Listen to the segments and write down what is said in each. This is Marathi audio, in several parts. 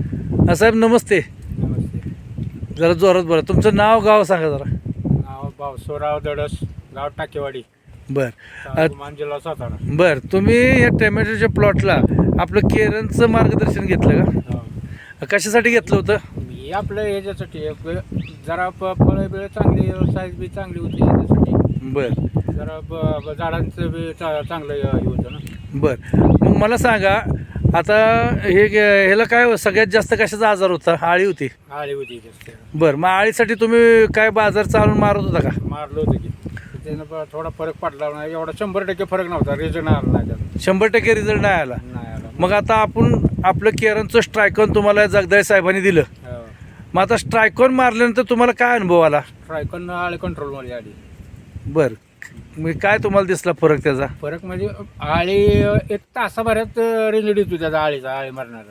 हा, साहेब नमस्ते. नमस्ते. जरा जोरात बोला. तुमचं नाव गाव सांगा जरा. नाव भावसोराव दडस गाव टाकेवाडी. बर. तालुका जिल्हा सातारा. बर. तुम्ही या टोमॅटोच्या प्लॉटला आपलं केरनचं मार्गदर्शन घेतलं हो. का कशासाठी घेतलं होतं? मी आपलं ह्याच्यासाठी ब- जरा फळ बिळ चांगली साईज बी चांगली होती बर. जरा ब- ब- झाडांचं बी चा- चांगलं हे होतं ना. बर. मग मला सांगा आता हे ह्याला काय हो, सगळ्यात जास्त कशाचा आजार होता? आळी होती. आळी होती जास्त. बर मग आळीसाठी तुम्ही काय बाजार चालून मारत होता का? मारलं होतं की. त्यानं थोडा फरक पडला नाही एवढा शंभर टक्के फरक नव्हता रिझन आला नाही शंभर टक्के रिझल्ट नाही आला. नाही आला. मग आता आपण आपलं केरनचं स्ट्रायकॉन तुम्हाला जगदाळे साहेबांनी दिलं. हो. मग आता स्ट्रायकॉन मारल्यानंतर तुम्हाला काय अनुभव आला? ट्रायकॉन आळी कंट्रोलमध्ये आली. बर. मी काय तुम्हाला दिसला फरक त्याचा? फरक म्हणजे आळी एक तासाभरात रिलीड येतो त्याचा आळीचा आळी मारणार.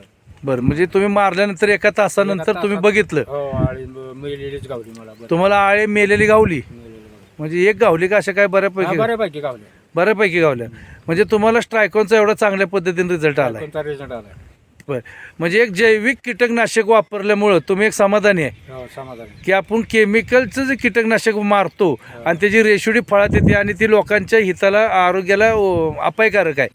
बर म्हणजे तुम्ही मारल्यानंतर एका तासानंतर तुम्ही बघितलं. हो आळी मिलेलीच गावली मला बरं. तुम्हाला आळे मेलेली गावली? मेलेली गावली. म्हणजे एक गावली का अशा काय हा, बऱ्यापैकी बऱ्यापैकी गावली बऱ्यापैकी गावल्या. म्हणजे तुम्हाला स्ट्रायकॉनचा एवढा चांगल्या पद्धतीने रिझल्ट आलाय. कोणता रिझल्ट आला बर म्हणजे एक जैविक कीटकनाशक वापरल्यामुळं तुम्ही एक समाधानी आहे. हो समाधान. की आपण केमिकलचं जे कीटकनाशक मारतो आणि त्याची रेशोडी फळात येते आणि ती लोकांच्या हिताला आरोग्याला अपायकारक आहे.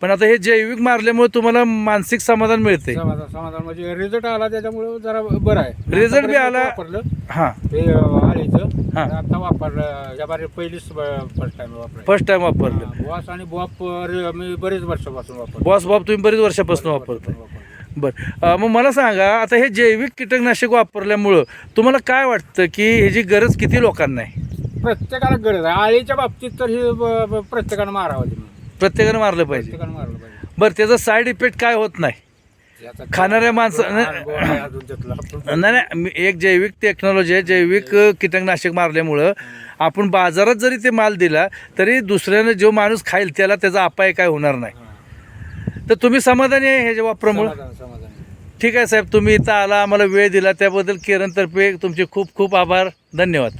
पण आता हे जैविक मारल्यामुळे तुम्हाला मानसिक समाधान मिळते समाधान समाधान म्हणजे रिझल्ट आला त्याच्यामुळे जरा बरं आहे. Result बी आला. वापरलं. हां. ते आळीचं. हा. आता वापरलं या बारी पहिलीच फर्स्ट टाइम वापरलं. फर्स्ट टाइम वापरलं. बॉस आणि बॉप मी बरेच वर्षापासून वापरतो. बॉस बाब तुम्ही बरीच वर्षापासून वापरताय. बरं. अं, मग मला सांगा आता हे जैविक कीटकनाशक वापरल्यामुळं तुम्हाला काय वाटतं की ह्याची गरज किती लोकांना आहे? प्रत्येकाला गरज आहे. आळीच्या बाबतीत तर हे ब- ब- प्रत्येकानं मारावं प्रत्येकानं मारलं पाहिजे. प्रत्येकानं मारलं पाहिजे. बरं त्याचा साईड इफेक्ट काय होत नाही? याचा खाणाऱ्या माणसं- अनुभव आहे अजून त्यातला. आपण- नाही नाही मी- एक जैविक टेक्नॉलॉजी आहे जैविक अ, कीटकनाशक मारल्यामुळं आपण बाजारात जरी ते माल दिला तरी दुसऱ्यानं जो माणूस खाईल त्याला त्याचा अपाय काय होणार नाही. तर तुम्ही समाधानी आहे ह्याच्या वापरामुळं? समाधान समाधान. ठीक आहे साहेब तुम्ही इथं आला आम्हाला वेळ दिला त्याबद्दल केरनतर्फे तुमचे खूप खूप आभार. धन्यवाद.